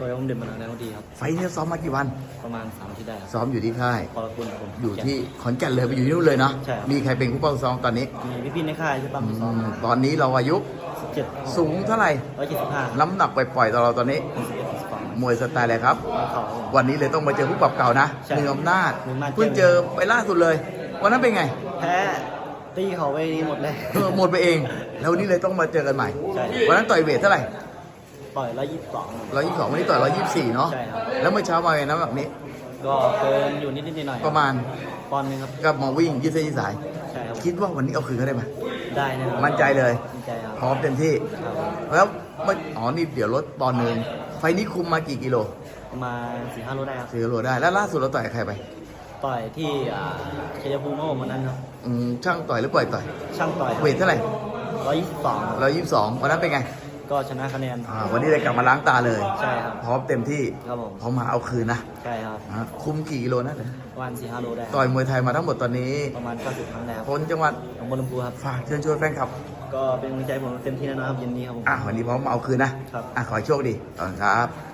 โดยผมเด่นมาแล้วดีครับ ไฟท์นี้ซ้อมมากี่วัน ประมาณสามอาที่ได้ครับซ้อมอยู่ที่ค่าย พอละคุณผมอยู่ที่ขอนแก่นเลยไปอยู่ที่นู่นเลยเนาะ ใช่ครับ มีใครเป็นผู้ปกครองตอนนี้มีพี่ๆในค่ายใช่ปั๊มอืซ้อมมตอนนี้เราอายุสิบเจ็ดสูงเท่าไหร่ ร้อยเจ็ดสิบห้าน้ำหนักปล่อยๆต่อเราตอนนี้สิบเอ็ดสิบสองมวยสไตล์อะไรครับ เขาวันนี้เลยต้องมาเจอผู้ปรับเก่านะใช่หนึ่งอำนาจหนึ่งอำนาจ เพิ่งเจอไปล่าสุดเลย วันนั้นเป็นไงแพ้ตีเขาไปหมดเลย เออหมดไปเอง แล้ววันนี้เลยต้องมาเจอกันใหม่ ใช่ วันนั้นต่อยเวทเท่าไหร่ ต่อยร้อยยี่สิบสองร้อยยี่สิบสองวันนี้ต่อยร้อยยี่สิบสี่เนาะใช่ครับ แล้วเมื่อเช้ามาไงน้ำแบบนี้ ก็เกินอยู่นิดนิดๆหน่อยๆประมาณปอนด์หนึงครับ ก็มาวิ่งยืดเส้นยืดสาย ใช่ครับ คิดว่าวันนี้เอาคืนเขาได้ไหมได้นะครับมั่นใจเลย มั่นใจครับพร้อมเต็มที่ ครับแล้วเมื่ออ๋อนี่เดี๋ยวลดปอนด์หนึ่งไฟล์นี้คุมมากี่กิโลประมาณสี่ห้าโลได้ครับ สี่กิโลได้แล้วล่าสุดเราต่อยกับใครไปต่อยที่อ่าชัยภูมิเมื่อวันนั้นครับ อืมช่างต่อยหรือปล่อยต่อยช่างต่อยเวทเท่าไหร่ร้อยยี่สิบสองร้อยยี่สิบสองวันนั้นเป็นไง ก็ชนะคะแนน อ่าวันนี้เลยกลับมาล้างตาเลยใช่ครับพร้อมเต็มที่ครับผม พร้อมมาเอาคืนนะใช่ครับอ่าคุมกี่กิโลนะประมาณสี่ห้าโลได้ต่อยมวยไทยมาทั้งหมดตอนนี้ประมาณเก้าสิบครั้งได้ครับคนจังหวัดของบอลลำพูครับ ฝากเชิญชวนแฟนคลับก็เป็นกำลังใจให้ผมเต็มที่แน่นอนครับเย็นนี้ครับผม อะวันนี้พร้อมมาเอาคืนนะครับ อะขอให้โชคดีขอบคุณครับ